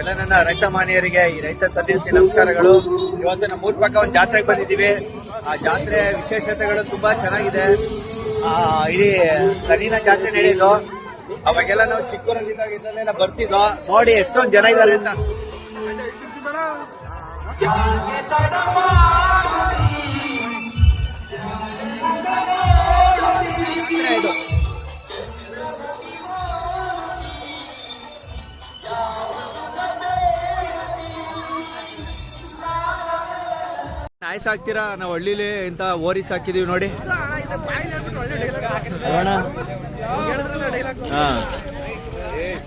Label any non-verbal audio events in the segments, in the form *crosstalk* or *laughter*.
ಎಲ್ಲ ನನ್ನ ರೈತ ಮಾನ್ಯರಿಗೆ ಈ ರೈತ ಸದಸ್ಯ ನಮಸ್ಕಾರಗಳು. ಇವತ್ತು ನಮ್ಮ ಊರ್ ಪಕ್ಕ ಒಂದು ಜಾತ್ರೆಗೆ ಬಂದಿದ್ದೀವಿ. ಆ ಜಾತ್ರೆ ವಿಶೇಷತೆಗಳು ತುಂಬಾ ಚೆನ್ನಾಗಿದೆ. ಆ ಇಡೀ ಕಣ್ಣಿನ ಜಾತ್ರೆ ನಡೆಯೋದು ಅವಾಗೆಲ್ಲ ನಾವು ಚಿಕ್ಕೂರಲ್ಲಿದ್ದಾಗ ಇದ್ರಲ್ಲೆಲ್ಲ ಬರ್ತಿದ್ದೋ ನೋಡಿ ಎಷ್ಟೊಂದು ಜನ ಇದ್ದಾರೆ ಅಂತ. ಇದು ನಾಯಿ ಸಾಕ್ತೀರಾ ನಾವು ಹಳ್ಳಿಲಿ ಇಂತ ಓರಿ ಸಾಕಿದೀವಿ ನೋಡಿ. ಸಿಟಿಯರ್ ಹಾ.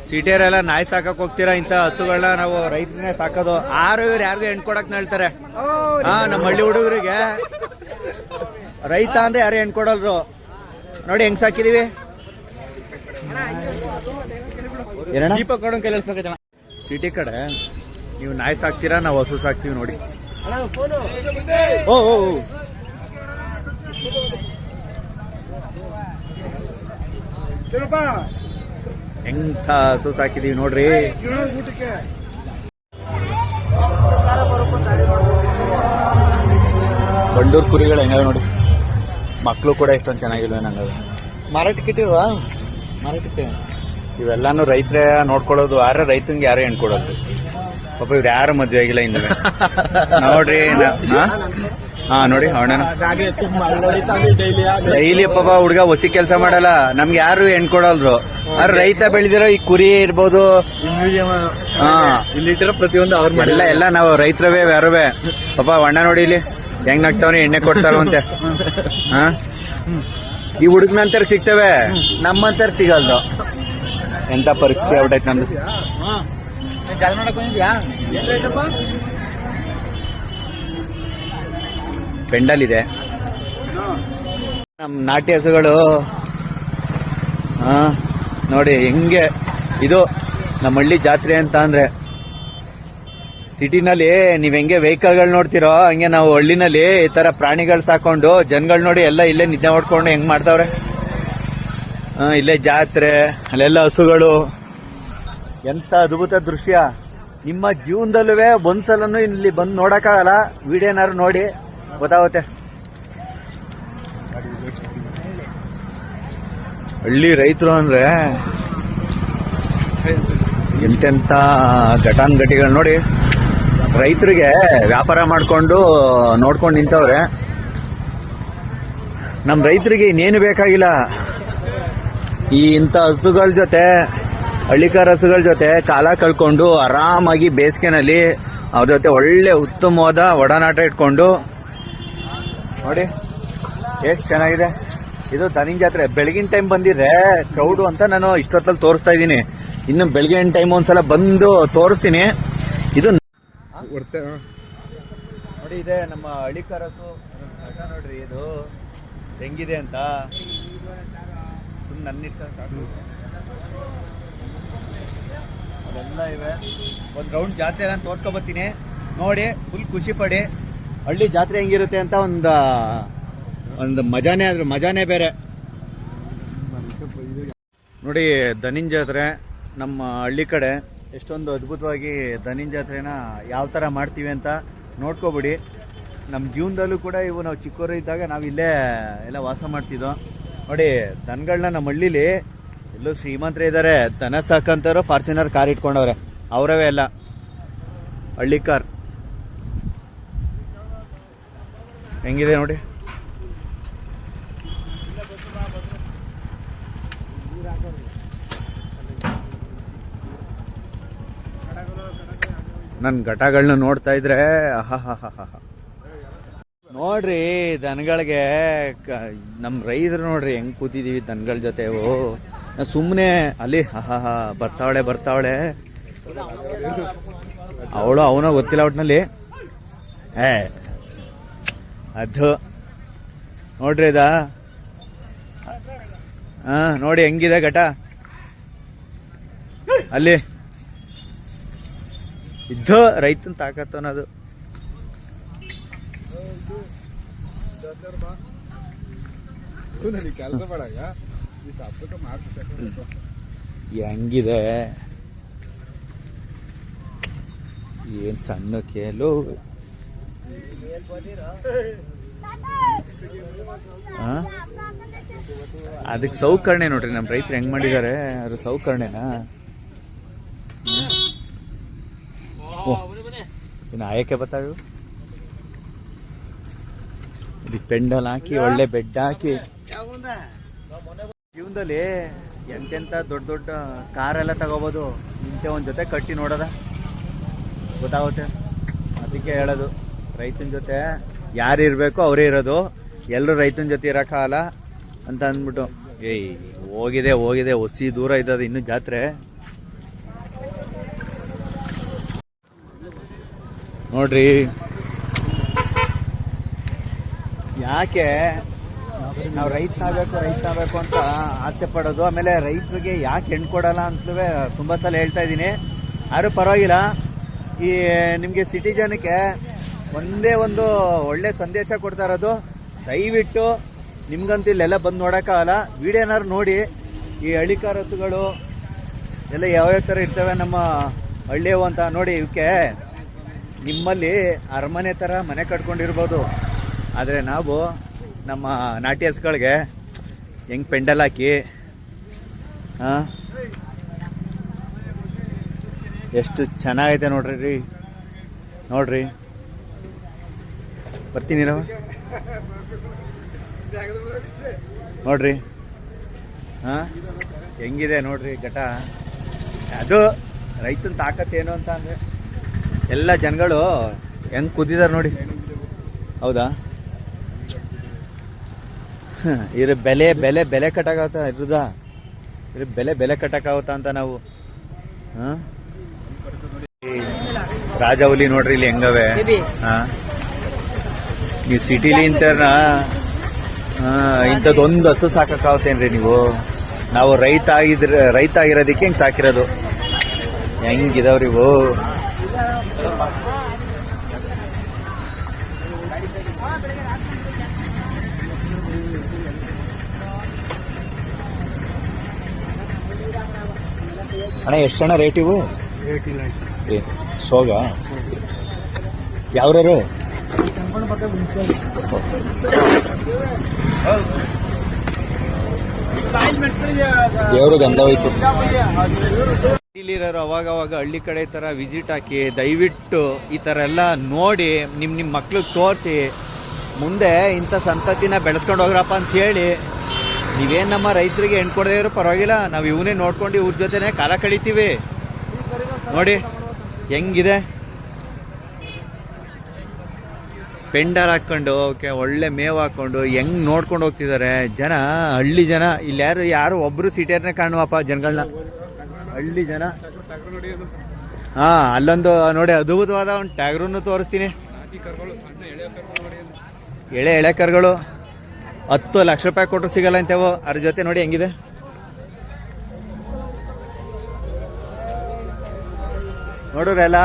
ಸಿಟಿಯರೆಲ್ಲ ನಾಯಿ ಸಾಕಕ್ ಹೋಗ್ತೀರಾ ಇಂತ ಹಸುಗಳನ್ನ ನಾವು ರೈತರನ್ನೇ ಸಾಕೋದು. ಆರು ಇವ್ರು ಯಾರಿಗೂ ಹೆಣ್ ಕೊಡಕ್ ಹೇಳ್ತಾರೆ ಹಾ ನಮ್ಮ ಹಳ್ಳಿ ಹುಡುಗರಿಗೆ. ರೈತ ಅಂದ್ರೆ ಯಾರು ಹೆಣ್ ಕೊಡಲ್ರು? ನೋಡಿ ಹೆಂಗ್ ಸಾಕಿದೀವಿ. ಸಿಟಿ ಕಡೆ ನೀವು ನಾಯಿ ಸಾಕ್ತೀರಾ ನಾವು ಹಸು ಸಾಕ್ತೀವಿ ನೋಡಿ. ಓ ಓ. ಎಂಥ ಸಾಕಿದೀವಿ ನೋಡ್ರಿ. ಬಂಡೂರ್ ಕುರಿಗಳು ಹೆಂಗ ನೋಡಿ. ಮಕ್ಕಳು ಕೂಡ ಎಷ್ಟೊಂದು ಚೆನ್ನಾಗಿಲ್ವ ನಂಗ ಮಾರಾಟಕ್ಕೆ ಇಟ್ಟಿಲ್ವಾ? ಮಾರಾಟಕ್ಕೆ ಇವೆಲ್ಲಾನು ರೈತರೇ ನೋಡ್ಕೊಳ್ಳೋದು ಯಾರ ರೈತಂಗೆ ಯಾರೇ ಹೆಣ್ಕೊಡೋದು. ಪಾಪ ಇವ್ರು ಯಾರು ಮದ್ವೆ ಆಗಿಲ್ಲ ಇನ್ನು. ನೋಡ್ರಿ ಹಾ? ನೋಡಿ ಅವಣ್ಣನ ಡೈಲಿ ಪಾಪ ಹುಡುಗ ಹೊಸಿ ಕೆಲಸ ಮಾಡಲ್ಲ. ನಮ್ಗೆ ಯಾರು ಹೆಣ್ಕೊಡಲ್ರು ಆದ್ರೆ ರೈತ ಬೆಳೆದಿರೋ ಈ ಕುರಿ ಇರ್ಬೋದು. ಪ್ರತಿಯೊಂದು ಅವ್ರ ಮಾಡಿಲ್ಲ ಎಲ್ಲ ನಾವು ರೈತರವೇ, ಯಾರವೇ. ಪಾಪ ಅಣ್ಣ ನೋಡಿ ಇಲ್ಲಿ. ಹೆಂಗ್ ನಾಗ್ತಾವನೆ, ಎಣ್ಣೆ ಕೊಡ್ತಾರಂತೆ ಹಾ? ಈ ಹುಡುಗನಂತರ ಸಿಗ್ತವೆ. ನಮ್ಮಂತರ ಸಿಗಲ್ದು. ಎಂತ ಪರಿಸ್ಥಿತಿ ಆಗ್ಬಿಟ್ಟೈತೆ ನಮ್ದು? ಪೆಂಡಲ್ ಇದೆ. ನಮ್ ನಾಟಿ ಹಸುಗಳು ಹಾ ನೋಡಿ ಹೆಂಗೆ ಇದು ನಮ್ಮ ಹಳ್ಳಿ ಜಾತ್ರೆ ಅಂತ ಅಂದ್ರೆ, ಸಿಟಿನಲ್ಲಿ ನೀವ್ ಹೆಂಗೆ ವೆಹಿಕಲ್ಗಳು ನೋಡ್ತಿರೋ, ಹಂಗೆ ನಾವು ಹಳ್ಳಿನಲ್ಲಿ ಈ ತರ ಪ್ರಾಣಿಗಳು ಸಾಕೊಂಡು ಜನಗಳು ನೋಡಿ ಎಲ್ಲ ಇಲ್ಲೇ ನಿದ್ದೆ ಮಾಡ್ಕೊಂಡು ಹೆಂಗ್ ಮಾಡ್ತಾವ್ರೆ? ಹಾಂ ಇಲ್ಲೇ ಜಾತ್ರೆ, ಅಲ್ಲೆಲ್ಲ ಹಸುಗಳು ಎಂತ ಅದ್ಭುತ ದೃಶ್ಯ. ನಿಮ್ಮ ಜೀವನದಲ್ಲೂ ಒಂದ್ಸಲನು ಇಲ್ಲಿ ಬಂದು ನೋಡಕ್ಕಾಗಲ್ಲ. ವಿಡಿಯೋನಾರು ನೋಡಿ, ಗೊತ್ತಾಗುತ್ತೆ. ಹಳ್ಳಿ ರೈತರು ಅಂದ್ರೆ ಎಂತೆಂತ ಘಟಾನುಘಟಿಗಳು ನೋಡಿ. ರೈತರಿಗೆ ವ್ಯಾಪಾರ ಮಾಡಿಕೊಂಡು ನೋಡ್ಕೊಂಡು ನಿಂತವ್ರೆ. ನಮ್ಮ ರೈತರಿಗೆ ಇನ್ನೇನು ಬೇಕಾಗಿಲ್ಲ. ಈ ಇಂಥ ಹಸುಗಳ ಜೊತೆ ಹಳ್ಳಿಕಾರ ಹಸುಗಳ ಜೊತೆ ಕಾಲ ಕಳ್ಕೊಂಡು ಆರಾಮಾಗಿ ಬೇಸಿಗೆನಲ್ಲಿ ಅವ್ರ ಜೊತೆ ಒಳ್ಳೆ ಉತ್ತಮವಾದ ಒಡನಾಟ ಇಟ್ಕೊಂಡು ನೋಡಿ ಎಷ್ಟು ಚೆನ್ನಾಗಿದೆ. ಇದು ದನಿನ್ ಜಾತ್ರೆ. ಬೆಳಗಿನ ಟೈಮ್ ಬಂದಿದ್ರೆ ಕ್ರೌಡು ಅಂತ ನಾನು ಇಷ್ಟೊತ್ತಲ್ಲಿ ತೋರಿಸ್ತಾ ಇದ್ದೀನಿ. ಇನ್ನು ಬೆಳಗಿನ ಟೈಮ್ ಒಂದ್ಸಲ ಬಂದು ತೋರಿಸ್ತೀನಿ. ಇದು ನೋಡಿ ಇದೆ ನಮ್ಮ ಹಳ್ಳಿಕಾರಸು ನೋಡ್ರಿ ಇದು ಹೆಂಗಿದೆ ಅಂತ. ಸುಮ್ಮನೆ ನನ್ನ ಅವೆಲ್ಲ ಇವೆ. ಒಂದು ರೌಂಡ್ ಜಾತ್ರೆ ನಾನು ತೋರ್ಸ್ಕೊಬತ್ತೀನಿ ನೋಡಿ ಫುಲ್ ಖುಷಿ ಪಡಿ. ಹಳ್ಳಿ ಜಾತ್ರೆ ಹೆಂಗಿರುತ್ತೆ ಅಂತ ಒಂದು ಒಂದು ಮಜಾನೇ ಆದ್ರೆ, ಮಜಾನೇ ಬೇರೆ. ನೋಡಿ, ದನಿನ್ ಜಾತ್ರೆ, ನಮ್ಮ ಹಳ್ಳಿ ಕಡೆ. ಎಷ್ಟೊಂದು ಅದ್ಭುತವಾಗಿ ದನಿನ್ ಜಾತ್ರೆನ ಯಾವ ಥರ ಮಾಡ್ತೀವಿ ಅಂತ ನೋಡ್ಕೊಬಿಡಿ. ನಮ್ಮ ಜೀವನದಲ್ಲೂ ಕೂಡ ಇವು ನಾವು ಚಿಕ್ಕವರು ಇದ್ದಾಗ ನಾವು ಇಲ್ಲೇ ಎಲ್ಲ ವಾಸ ಮಾಡ್ತಿದ್ದೋ. ನೋಡಿ ದನಗಳನ್ನ ನಮ್ಮ ಹಳ್ಳಿಲಿ ಎಲ್ಲೂ ಶ್ರೀಮಂತರೇ ಇದ್ದಾರೆ. ದನ ಸಾಕಂತವ್ರು ಫಾರ್ಚುನರ್ ಕಾರ್ ಇಟ್ಕೊಂಡವ್ರೆ. ಅವರವೇ ಎಲ್ಲ ಹಳ್ಳಿ ಕಾರ್. ಹೆಂಗಿದೆ ನೋಡಿ? ನನ್ನ ಘಟಗಳನ್ನ ನೋಡ್ತಾ ಇದ್ರೆ. ನೋಡ್ರಿ ದನಗಳಿಗೆ ಕ- ನಮ್ ರೈತರು ನೋಡ್ರಿ ಹೆಂಗ್ ಕೂತಿದೀವಿ ದನಗಳ ಜೊತೆ. ಸುಮ್ಮನೆ ಅಲ್ಲಿ ಹಾ ಬರ್ತಾವಳೆ ಬರ್ತಾವಳೆ. ಅವಳು ಅವನ ಗೊತ್ತಿಲ್ಲ ಒಟ್ನಲ್ಲಿ. ಏ, ಅದು ನೋಡ್ರಿ ಇದ? ಹಾ ನೋಡಿ ಹೆಂಗಿದೆ ಘಟ? ಅಲ್ಲಿ. ಇದ್ದು ರೈತನ ತಾಕತ್ತು ಅನ್ನೋದು. ಕೆಲಸ ಹೆಂಗಿದೆ? ಏನು ಸಣ್ಣ ಕೇಳು? ಅದಕ್ಕೆ ಸೌಕರ್ಣೆ ನೋಡ್ರಿ ನಮ್ಮ ರೈತರು ಹೆಂಗ್ ಮಾಡಿದ್ದಾರೆ ಅದ್ರ ಸೌಕರ್ಣೆನಾ? ಇನ್ನು ಆಯಕ್ಕೆ ಬತ್ತಾವು ಇದಕ್ಕೆ ಪೆಂಡಲ್ ಹಾಕಿ, ಒಳ್ಳೆ ಬೆಡ್ ಹಾಕಿ. ಜೀವನದಲ್ಲಿ ಎಂತೆಂತ ದೊಡ್ಡ ದೊಡ್ಡ ಕಾರೆಲ್ಲ ತಗೋಬೋದು ಇಂತೆ ಒಂದು ಜೊತೆ ಕಟ್ಟಿ ನೋಡೋದ. ಗೊತ್ತಾಗುತ್ತೆ? ಅದಕ್ಕೆ ಹೇಳೋದು. ರೈತನ ಜೊತೆ ಯಾರು ಇರಬೇಕು ಅವರೇ ಇರೋದು. ಎಲ್ಲರೂ ರೈತನ ಜೊತೆ ಇರೋಕ್ಕಾಗಲ್ಲ ಅಂತ ಅಂದ್ಬಿಟ್ಟು. ಏಯ್, ಹೋಗಿದೆ ಹೋಗಿದೆ ಹೊಸಿ ದೂರ ಇದ್ದದ ಇನ್ನು ಜಾತ್ರೆ. ನೋಡ್ರಿ. ಯಾಕೆ ನಾವು ರೈತನಾಗಬೇಕು ರೈತನಾಗಬೇಕು ಅಂತ ಆಸೆ ಪಡೋದು. ಆಮೇಲೆ ರೈತರಿಗೆ ಯಾಕೆ ಹೆಣ್ಣು ಕೊಡಲ್ಲ ಅಂತಲೂ ತುಂಬ ಸಲ ಹೇಳ್ತಾ ಇದ್ದೀನಿ. ಯಾರೂ ಪರವಾಗಿಲ್ಲ. ಈ ನಿಮಗೆ ಸಿಟಿ ಜನಕ್ಕೆ ಒಂದೇ ಒಂದು ಒಳ್ಳೆ ಸಂದೇಶ ಕೊಡ್ತಾ ಇರೋದು. ದಯವಿಟ್ಟು ನಿಮ್ಗಂತೂ ಇಲ್ಲೆಲ್ಲ ಬಂದು ನೋಡೋಕ್ಕಾಗಲ್ಲ. ವಿಡಿಯೋ ಏನಾದ್ರು ನೋಡಿ. ಈ ಹಳಿಕಾರಸುಗಳು ಎಲ್ಲ ಎಲ್ಲ ಯಾವ್ಯಾವ ಥರ ಇರ್ತವೆ ನಮ್ಮ ಹಳ್ಳಿಯವು ಅಂತ ನೋಡಿ. ಇವಕ್ಕೆ ನಿಮ್ಮಲ್ಲಿ ಅರಮನೆ ಥರ ಮನೆ ಕಟ್ಕೊಂಡಿರ್ಬೋದು. ಆದರೆ ನಾವು ನಮ್ಮ ನಾಟಿ ಹಸುಗಳಿಗೆ ಹೆಂಗೆ ಪೆಂಡಲ್ ಹಾಕಿ ಹಾಂ ಎಷ್ಟು ಚೆನ್ನಾಗೈತೆ ನೋಡ್ರಿ ರೀ ನೋಡ್ರಿ. ಬರ್ತೀನಿ ನಾವು ನೋಡ್ರಿ. ಹಾಂ ಹೆಂಗಿದೆ ನೋಡ್ರಿ ಘಟ? ಅದು ರೈತನ ತಾಕತ್ತೇನು ಅಂತ ಅಂದರೆ ಎಲ್ಲ ಜನಗಳು ಹೆಂಗ್ ಕುದ್ದಿದ್ದಾರೆ ನೋಡಿ. ಹೌದಾ? *laughs* ಇದ್ರ ಬೆಲೆ ಬೆಲೆ ಬೆಲೆ ಕಟ್ಟಾಗತ್ತ ಇದ್ರದ ಇದ್ರ ಬೆಲೆ ಬೆಲೆ ಕಟ್ಟಕ್ಕಾಗತ್ತ ಅಂತ ನಾವು ರಾಜ ಹುಲಿ ನೋಡ್ರಿ ಇಲ್ಲಿ ಹೆಂಗವೆ. ನೀವು ಈ ಸಿಟಿಲಿ ಇಂತರ್ನ ಇಂಥದ್ದೊಂದು ಹಸು ಸಾಕಕ್ಕಾಗತ್ತೇನ್ರಿ ನೀವು? ನಾವು ರೈತ ಆಗಿದ್ರ ರೈತ ಆಗಿರೋದಿಕ್ಕೆ ಹೆಂಗ್ ಸಾಕಿರೋದು. ಹೆಂಗಿದಾವ್ರಿ ಎಷ್ಟು ಅಣ್ಣ ಎಷ್ಟಣ್ಣ ರೇಟ್ ಇವು ಸೋಗ? ಯಾವ್ರು ದೇವ್ರ ಗಂಧ ಹೋಯ್ತು. ಇಲ್ಲಿರೋರು ಅವಾಗ ಅವಾಗ ಹಳ್ಳಿ ಕಡೆ ತರ ವಿಸಿಟ್ ಹಾಕಿ ದಯವಿಟ್ಟು ಈ ತರ ಎಲ್ಲ ನೋಡಿ ನಿಮ್ ನಿಮ್ ಮಕ್ಳಿಗೆ ತೋರಿಸಿ. ಮುಂದೆ ಇಂಥ ಸಂತತಿನ ಬೆಳೆಸ್ಕೊಂಡು ಹೋಗ್ರಪ್ಪ ಅಂತ ಹೇಳಿ, ನೀವೇನ್ ನಮ್ಮ ರೈತರಿಗೆ ಹೆಣ್ ಕೊಡದೇ ಇರೋ ಪರವಾಗಿಲ್ಲ, ನಾವು ಇವನೇ ನೋಡ್ಕೊಂಡು ಇವ್ರ ಜೊತೆನೆ ಕಾಲ ಕಳಿತೀವಿ. ನೋಡಿ, ಹೆಂಗಿದೆ? ಪೆಂಡರ್ ಹಾಕೊಂಡು ಓಕೆ, ಒಳ್ಳೆ ಮೇವು ಹಾಕೊಂಡು ಹೆಂಗ್ ನೋಡ್ಕೊಂಡು ಹೋಗ್ತಿದ್ದಾರೆ ಜನ, ಹಳ್ಳಿ ಜನ, ಇಲ್ಲಿ ಯಾರು ಯಾರು ಒಬ್ರು ಸಿಟಿಯರ್ನೇ ಕಾಣುವಪ್ಪ ಜನಗಳನ್ನ ಹಳ್ಳಿ ಜನ. ಹಾ, ಅಲ್ಲೊಂದು, ನೋಡಿ, ಅದ್ಭುತವಾದ ಒಂದು ಟ್ಯಾಗ್ರೂನು ತೋರಿಸ್ತೀನಿ. ಎಳೆ ಎಳೆ ಕರುಗಳು ಹತ್ತು ಲಕ್ಷ ರೂಪಾಯಿ ಕೊಟ್ಟರು ಸಿಗಲ್ಲ ಅಂತೇವು, ಅದ್ರ ಜೊತೆ ನೋಡಿ ಹೆಂಗಿದೆ. ನೋಡ್ರಲ್ಲ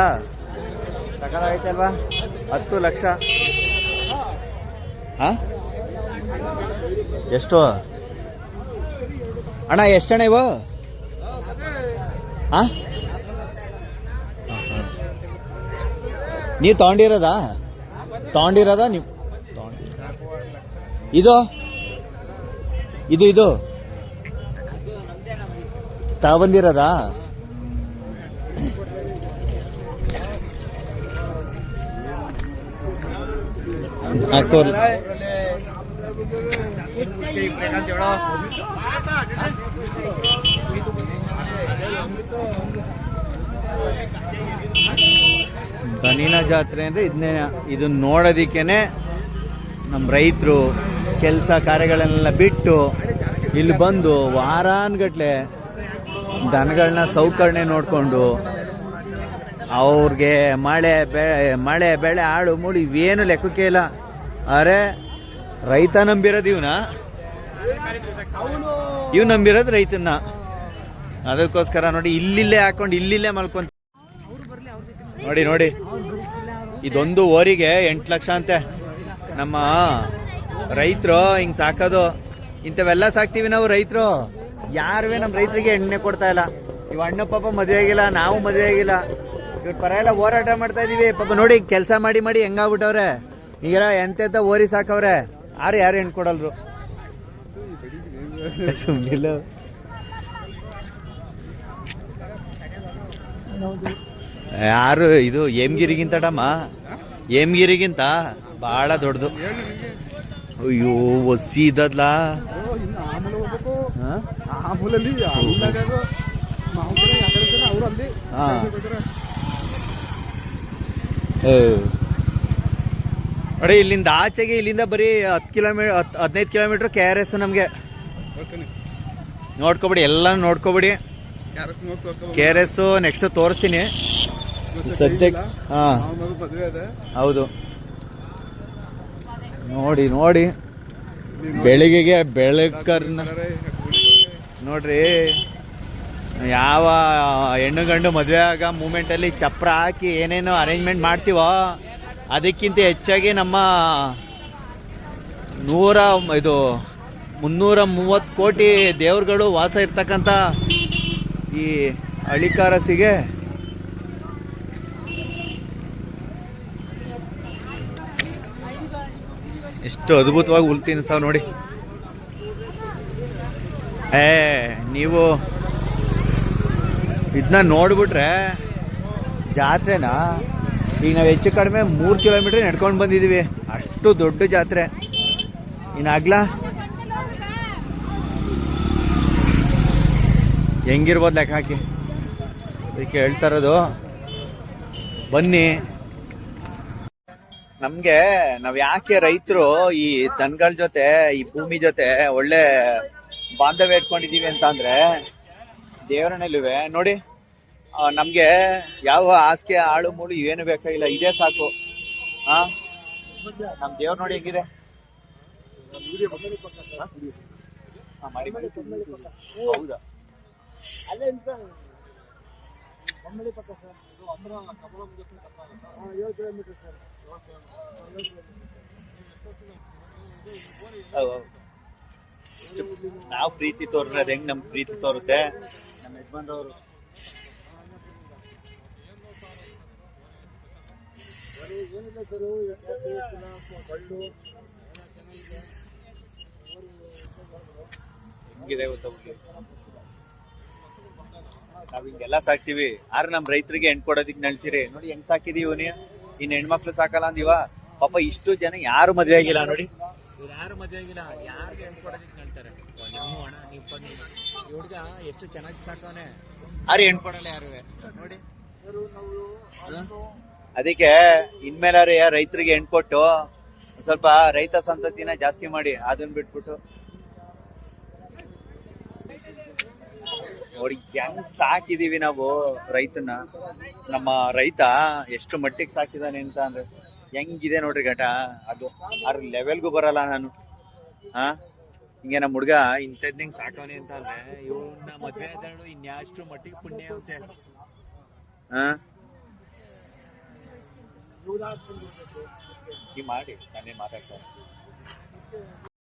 ಐತೆ ಅಲ್ವಾ ಹತ್ತು ಲಕ್ಷ. ಹಾ? ಎಷ್ಟು? ಅಣ್ಣ ಎಷ್ಟಣ್ಣ ಇವು? ಹಾ. ನೀವು ತಗೊಂಡಿರೋದಾ? ತಗೊಂಡಿರೋದಾ ನೀವು? ಇದು? ಇದು ಇದು? ತಾ ಬಂದಿರದ ಬನಿನ ಜಾತ್ರೆ ಅಂದ್ರೆ ಇದನ್ನೇ ಇದನ್ನ ನೋಡೋದಿಕ್ಕೇನೆ ನಮ್ಮ ರೈತರು ಕೆಲಸ ಕಾರ್ಯಗಳನ್ನೆಲ್ಲ ಬಿಟ್ಟು ಇಲ್ಲಿ ಬಂದು ವಾರಾನ್ಗಟ್ಲೆ ದನಗಳನ್ನ ಸೌಕರ್ಣೆ ನೋಡಿಕೊಂಡು ಅವ್ರಿಗೆ ಮಳೆ ಬೆ, ಮಳೆ, ಬೆಳೆ ಆಳು ಮೂಳು ಇವೇನು ಲೆಕ್ಕಕ್ಕೆ ಇಲ್ಲ. ಅರೆ, ರೈತ ನಂಬಿರೋದು ಇವನ? ಇವ್ ನಂಬಿರೋದು ರೈತನ್ನ. ಅದಕ್ಕೋಸ್ಕರ ನೋಡಿ, ಇಲ್ಲಿಲ್ಲೇ ಹಾಕೊಂಡು, ಇಲ್ಲಿಲ್ಲೇ ಮಲ್ಕೊಂತ ನೋಡಿ ನೋಡಿ. ಇದೊಂದು ಓರಿಗೆ ಎಂಟು ಲಕ್ಷ ಅಂತೆ. ನಮ್ಮ ರೈತರು ಹಿಂಗ್ ಸಾಕೋದು, ಇಂಥವೆಲ್ಲ ಸಾಕ್ತಿವಿ ನಾವು ರೈತರು. ಯಾರುವೆ ನಮ್ಮ ರೈತರಿಗೆ ಎಣ್ಣೆ ಕೊಡ್ತಾ ಇಲ್ಲ. ಇವ್ ಅಣ್ಣ ಪಾಪ ಮದುವೆ ಆಗಿಲ್ಲ, ನಾವು ಮದುವೆ ಆಗಿಲ್ಲ. ಇವ್ರ ಪರ ಎಲ್ಲ ಹೋರಾಟ ಮಾಡ್ತಾ ಇದೀವಿ. ಪಾಪ ನೋಡಿ, ಕೆಲಸ ಮಾಡಿ ಮಾಡಿ ಹೆಂಗಾಗ್ಬಿಟ್ಟವ್ರೆ. ಈಗೆಲ್ಲ ಎಂತೆಂತ ಓರಿ ಸಾಕವ್ರೆ. ಯಾರು ಯಾರು ಹೆಣ್ಣು ಕೊಡಲ್ರು? ಯಾರು ಇದು ಏಮ್ಗಿರಿಗಿಂತ ಡಮ್ಮ ಏಮ್ಗಿರಿಗಿಂತ ಬಹಳ ದೊಡ್ಡದು. ಅಯ್ಯೋ ಒಸಿ ಇದ್ದದ್ಲ ಇನ್ನು ಆಮೇಲೆ ಹೋಗ್ಬೇಕು. ಹಾ? ಆ ಮೂಲಲ್ಲಿ ಅಲ್ಲಾಗ ಅದು ನಾವು ಕೂಡ ಆ ಕಡೆ ಜನ ಅವ್ರು ಅಲ್ಲಿ ಹಾ. ಬೇಕಾದ್ರೆ ಏ. ಇಲ್ಲಿಂದ ಆಚೆಗೆ ಇಲ್ಲಿಂದ ಬರೀ ಹತ್ತು ಕಿಲೋಮೀಟರ್ ಹತ್ತು ಹದಿನೈದು ಕಿಲೋಮೀಟರ್ ಕೆ ಆರ್ ಎಸ್ ನಮಗೆ. ನೋಡ್ಕೋಬಿಡಿ ಎಲ್ಲ ನೋಡ್ಕೊಬಿಡಿ. ಕೆ ಆರ್ ಎಸ್ ನೆಕ್ಸ್ಟ್ ತೋರಿಸ್ತೀನಿ. ಸದ್ಯಕ್ಕೆ ಹಾ. ಹೌದು. ನೋಡಿ ನೋಡಿ. ಬೆಳಿಗ್ಗೆಗೆ ಬೆಳಕರ್ನ ನೋಡ್ರಿ, ಯಾವ ಹೆಣ್ಣು ಗಂಡು ಮದುವೆ ಆಗ ಮೂಮೆಂಟಲ್ಲಿ ಚಪ್ರ ಹಾಕಿ ಏನೇನು ಅರೇಂಜ್ಮೆಂಟ್ ಮಾಡ್ತೀವೋ, ಅದಕ್ಕಿಂತ ಹೆಚ್ಚಾಗಿ ನಮ್ಮ ನೂರ ಇದು ಮುನ್ನೂರ ಮೂವತ್ತು ಕೋಟಿ ದೇವ್ರುಗಳು ವಾಸ ಇರ್ತಕ್ಕಂಥ ಈ ಅಳಿಕಾರಸಿಗೆ ಎಷ್ಟು ಅದ್ಭುತವಾಗಿ ಹುಲ್ ತಿನ್ನಿಸ್ತಾವ ನೋಡಿ. ಏ, ನೀವು ಇದನ್ನ ನೋಡ್ಬಿಟ್ರೆ ಜಾತ್ರೆನ? ಈಗ ನಾವು ಹೆಚ್ಚು ಕಡಿಮೆ ಮೂರು ಕಿಲೋಮೀಟರ್ ನಡ್ಕೊಂಡು ಬಂದಿದ್ದೀವಿ ಅಷ್ಟು ದೊಡ್ಡ ಜಾತ್ರೆ. ಇನ್ನಾಗ್ಲಾ ಹೆಂಗಿರ್ಬೋದು ಲೆಕ್ಕ ಹಾಕಿ. ಅದಕ್ಕೆ ಹೇಳ್ತಾ ಇರೋದು, ಬನ್ನಿ. ನಮ್ಗೆ ನಾವ್ ಯಾಕೆ ರೈತರು ಈ ದನಗಳ ಜೊತೆ, ಈ ಭೂಮಿ ಜೊತೆ ಒಳ್ಳೆ ಬಾಂಧವ್ಯ ಇಟ್ಕೊಂಡಿದೀವಿ ಅಂತ ಅಂದ್ರೆ ದೇವರನಲ್ಲಿವೆ. ನೋಡಿ ನಮ್ಗೆ ಯಾವ ಹಾಸಿಗೆ ಆಳು ಮೂಳು ಏನು ಬೇಕಾಗಿಲ್ಲ ಇದೇ ಸಾಕು. ಹಾ ನಮ್ ದೇವ್ರ ನೋಡಿ ಹೆಂಗಿದೆ. ಹಾ? ಹಾ, ಮಾಡಿ ಏಳು ಹೌದಾ ಸರ್. ನಾವು ಪ್ರೀತಿ ತೋರಿದ್ರೆ ಹೆಂಗ್ ನಮ್ ಪ್ರೀತಿ ತೋರುತ್ತೆ? ನಮ್ಮ ಯಜಮಾನ್ರವ್ರು. ಏನಿಲ್ಲ ಸರ್ ಹೆಂಗಿದೆ ಗೊತ್ತಾ ಹುಡ್ಗಿ? ನಾವ್ ಹಿಂಗೆಲ್ಲ ಸಾಕ್ತಿವಿ. ಆದ್ರೆ ನಮ್ ರೈತರಿಗೆ ಹೆಣ್ ಕೊಡೋದಿಕ್ ನಳ್ತೀರಿ ನೋಡಿ ಹೆಂಗ್ ಸಾಕಿದೀವಿ ನೀ ಇನ್ ಹೆಣ್ಮಕ್ಳು ಸಾಕಲ್ಲ ಅಂದಿವ. ಪಾಪ ಇಷ್ಟು ಜನ ಯಾರು ಮದ್ವೆ ಆಗಿಲ್ಲ ನೋಡಿ. ಇವ್ರು ಯಾರು ಮದ್ವೆ ಆಗಿಲ್ಲ ಯಾರಿಗೆ ಹೆಣ್ ಕೊಡೋದಿಕ್ ನಳ್ತಾರೆ ನಿಮ್ಮ ಅಣ್ಣ ನೀವು ಬನ್ನಿ ಈ ಹುಡ್ಗ ಎಷ್ಟು ಚೆನ್ನಾಗಿ ಸಾಕವನೆ. ಯಾರು ಹೆಣ್ ಕೊಡಲ್ಲ ಯಾರು ನೋಡಿ. ಅದಕ್ಕೆ ಇನ್ಮೇಲಾರೆ ರೈತರಿಗೆ ಹೆಣ್ ಕೊಟ್ಟು ಸ್ವಲ್ಪ ರೈತ ಸಂತತಿನ ಜಾಸ್ತಿ ಮಾಡಿ ಅದನ್ನ ಬಿಟ್ಬಿಟ್ಟು ನೋಡಿ ಹೆಂಗ್ ಸಾಕಿದೀವಿ ನಾವು ರೈತನ ನಮ್ಮ ರೈತ ಎಷ್ಟು ಮಟ್ಟಿಗೆ ಸಾಕಿದಾನೆ ಅಂತ ಅಂದ್ರೆ, ಹೆಂಗಿದೆ ನೋಡ್ರಿ ಘಟ? ಅದು ಅದ್ರ ಲೆವೆಲ್ಗೂ ಬರಲ್ಲ ನಾನು. ಹಾ ಹಿಂಗೆ ನಮ್ಮ ಹುಡ್ಗ ಇಂಥದ್ದಿಂಗ್ ಸಾಕವನೆ ಅಂತ ಅಂದ್ರೆ ಇವನ್ನ ಮದ್ವೆ ಆದಳು ಇನ್ಯಾಷ್ಟು ಮಟ್ಟಿಗೆ ಪುಣ್ಯ ಅಂತೆ. ಹಾ ಮಾಡಿ, ನಾನೇ ಮಾತಾಡ್ತಾರೆ